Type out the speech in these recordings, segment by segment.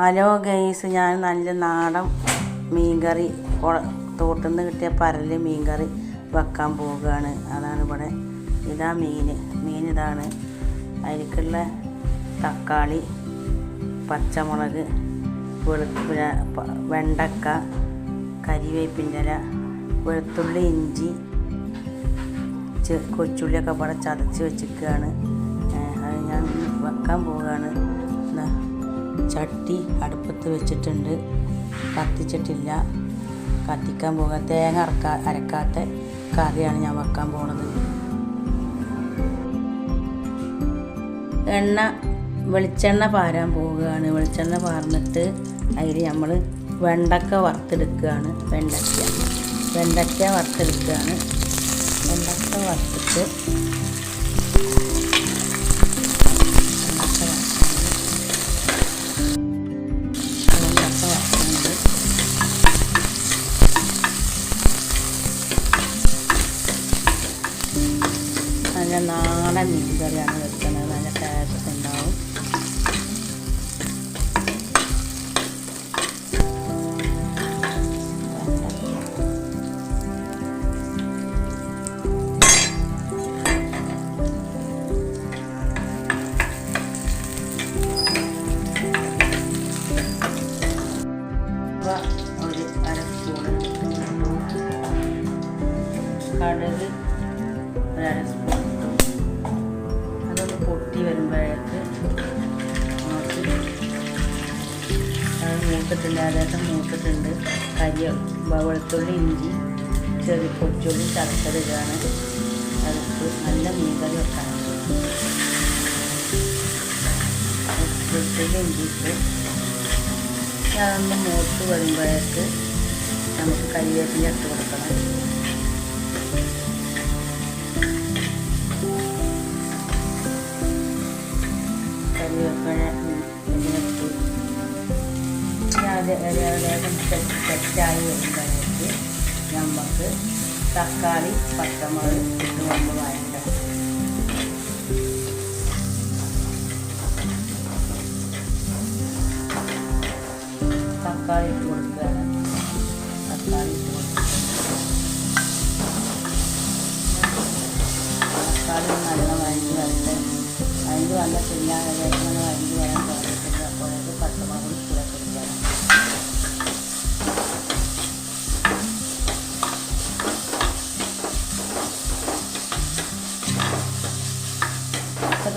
Hello guys ഞാൻ നല്ല നാടൻ മീൻകറി തോട്ടിൽ നിന്ന് കിട്ടിയ പരൽ മീൻകറി വെക്കാൻ പോവുകയാണ്. അതാണ് ഇവിടെ ഇതാ മീൻ മീൻ ഇതാണ് അതിലേക്കുള്ള തക്കാളി പച്ചമുളക് വെളുപ്പുര വെണ്ടക്ക കരിവേപ്പിന്റെ ഇല വെളുത്തുള്ളി ഇഞ്ചി കൊച്ചുള്ളിയൊക്കെ ഇവിടെ ചതച്ച് വെച്ചിരിക്കുകയാണ്. അത് ഞാൻ വെക്കാൻ പോവുകയാണ്. ചട്ടി അടുപ്പത്ത് വെച്ചിട്ടുണ്ട്. കത്തിച്ചിട്ടില്ല. കത്തിക്കാൻ പോകാൻ തേങ്ങ അറക്കാ അരക്കാത്ത കറിയാണ് ഞാൻ വെക്കാൻ പോണത്. എണ്ണ വെളിച്ചെണ്ണ പാരാൻ പോവുകയാണ്. വെളിച്ചെണ്ണ പാർന്നിട്ട് അതിൽ നമ്മൾ വെണ്ടക്ക വറുത്തെടുക്കുകയാണ്. വെണ്ടക്ക. വെണ്ടക്ക വറുത്തെടുക്കുകയാണ്. വെണ്ടക്ക വറുത്തിട്ട് വെണ്ടക്ക വറുക്കുന്നത് വെണ്ടക്ക വറുക്കുന്നത് നല്ല നാടൻ മീൻ കറിയാണ് വെക്കുന്നത്. നല്ല ടേസ്റ്റ് ഉണ്ടാവും. ഒരു അര സ്പൂൺ. കടുക് ഒരു അര സ്പൂൺ. പൊട്ടി വരുമ്പോഴേക്ക് നമുക്ക് അത് മൂത്തിട്ടുണ്ട് ഏകദേശം മൂത്തിട്ടുണ്ട് കരിയ വെളുത്തുള്ളി ഇഞ്ചി ചെറിയ കൊച്ചുള്ളി ഇതാണ്. അതിട്ട് നല്ല മീൻകറി വെക്കാൻ. വെളുത്തുള്ളി ഇഞ്ചി ഇട്ട് അതൊന്ന് മൂത്ത് വരുമ്പോഴേക്ക് നമുക്ക് കരിവേപ്പിന്റെ ഇട്ട് കൊടുക്കണം. ഏകദേശം സെറ്റായി വരുമ്പോഴേക്ക് നമുക്ക് തക്കാളി പച്ചമുളക് ഇട്ട് നമ്മൾ വാങ്ങിക്കാം തക്കാളി ഇട്ട് കൊടുക്കുകയാണ്. തക്കാളി ഇട്ട് കൊടുക്കുക തക്കാളി നല്ല വഴഞ്ഞ് വരട്ടെ. വഴഞ്ഞ് വന്ന ഏകദേശം ഒന്ന് വഴഞ്ഞ് വരാൻ തുടങ്ങിയിട്ടുണ്ട് അപ്പോഴേക്ക് പച്ചമുളകും കൂടെ കൊടുക്കണം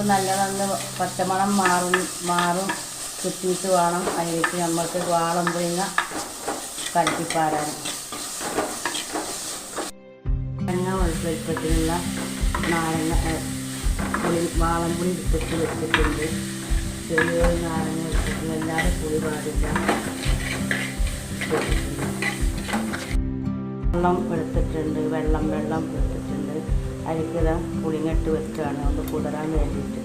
നല്ലതൊന്ന് പച്ചമണം മാറും മാറും. കിട്ടിയിട്ട് വേണം അതിലേക്ക് നമുക്ക് വാളം പുളിങ്ങ കലക്കിപ്പാരാൻ. എണ്ണ വലുപ്പത്തിലുള്ള നാരങ്ങ പുളി വാളംപുളി എടുത്തിട്ട് വെച്ചിട്ടുണ്ട്. ചെറിയ നാരങ്ങ വെച്ചിട്ടുണ്ട് എല്ലാവരും പുളി പാടില്ല. വെള്ളം എടുത്തിട്ടുണ്ട് വെള്ളം വെള്ളം എടുത്തിട്ടുണ്ട്. അതിലേക്ക് പുളിങ്ങിട്ട് വെക്കുകയാണ് അത് കുതിരാൻ വേണ്ടിയിട്ട്.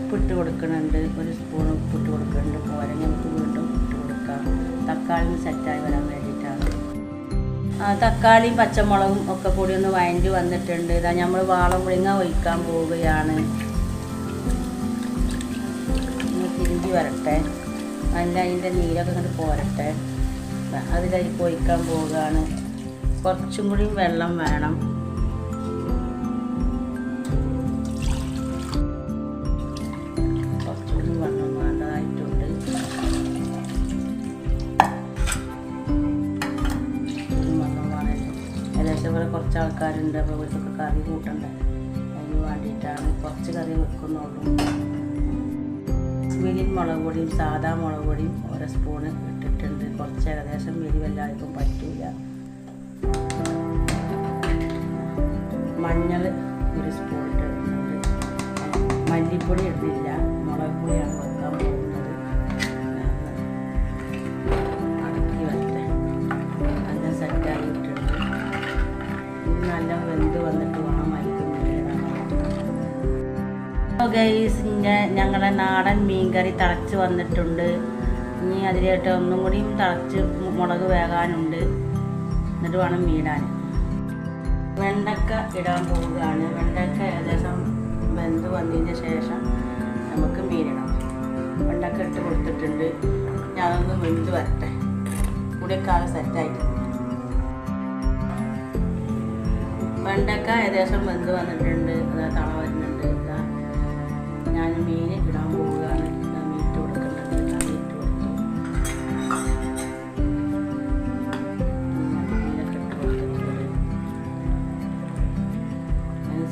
ഉപ്പിട്ട് കൊടുക്കുന്നുണ്ട് ഒരു സ്പൂൺ ഉപ്പിട്ട് കൊടുക്കുന്നുണ്ട് പോരെങ്കിൽ നമുക്ക് വീണ്ടും ഇട്ട് കൊടുക്കാം. തക്കാളി സെറ്റായി വരാൻ വേണ്ടിയിട്ടാണ്. തക്കാളിയും പച്ചമുളകും ഒക്കെ കൂടി ഒന്ന് വഴണ്ടി വന്നിട്ടുണ്ട്. ഇതാ നമ്മൾ വാളം പുളിങ്ങ ഒഴിക്കാൻ പോവുകയാണ്. തിരിഞ്ഞ് വരട്ടെ. നല്ല അതിന്റെ നീരൊക്കെ ഇങ്ങോട്ട് പോരട്ടെ അതിലേക്ക് ഒഴിക്കാൻ പോവുകയാണ്. കുറച്ചും കൂടി വെള്ളം വേണം. ഇവിടെ കുറച്ച് ആൾക്കാരുണ്ട്. അപ്പോൾ ഇവർക്കൊക്കെ കറി കൂട്ടണ്ടേ? അതിന് വേണ്ടിയിട്ടാണ് കുറച്ച് കറി വെക്കുന്നുള്ളൂ. കാശ്മീരി മുളക് പൊടിയും സാധാ മുളക് പൊടിയും ഓരോ സ്പൂണ് ഇട്ടിട്ടുണ്ട്. കുറച്ച് ഏകദേശം എരിവ് എല്ലാവർക്കും പറ്റില്ല മഞ്ഞൾ ഒരു സ്പൂൺ ഇട്ടിട്ടുണ്ട്. മല്ലിപ്പൊടി ഇടുന്നില്ല. മുളക് പൊടിയാണ് നല്ല വെന്ത് വന്നിട്ട് വേണം മരിക്കും ഗൈസ് ഞങ്ങളെ നാടൻ മീൻകറി തിളച്ച് വന്നിട്ടുണ്ട്. ഇനി അതിലേട്ട് ഒന്നും കൂടി തിളച്ച് മുളക് വേകാനുണ്ട്. എന്നിട്ട് വേണം മീടാൻ വെണ്ടക്ക ഇടാൻ പോവുകയാണ്. വെണ്ടക്ക ഏകദേശം വെന്ത് വന്നതിന് ശേഷം നമുക്ക് മീനിടാം. വെണ്ടക്ക ഇട്ട് കൊടുത്തിട്ടുണ്ട്. ഞാനൊന്ന് വെന്ത് വരട്ടെ. കൂടെക്കാലം സെറ്റായിട്ടുണ്ട് വെണ്ടക്ക ഏകദേശം വെന്ത് വന്നിട്ടുണ്ട് അതാ തള വരുന്നുണ്ട്. ഞാൻ മീൻ ഇടാൻ പോവുകയാണ്. മീറ്റ് കൊടുക്കുന്നുണ്ട്. ഇട്ട്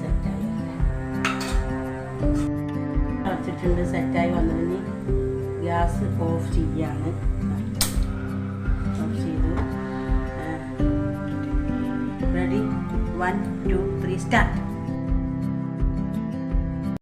സെറ്റായി. അടച്ചിട്ടുണ്ട് ഗ്യാസ് ഓഫ് ചെയ്യാണ്. ഓഫ് ചെയ്തു വൺ ടു ത്രീ സ്റ്റാർട്ട്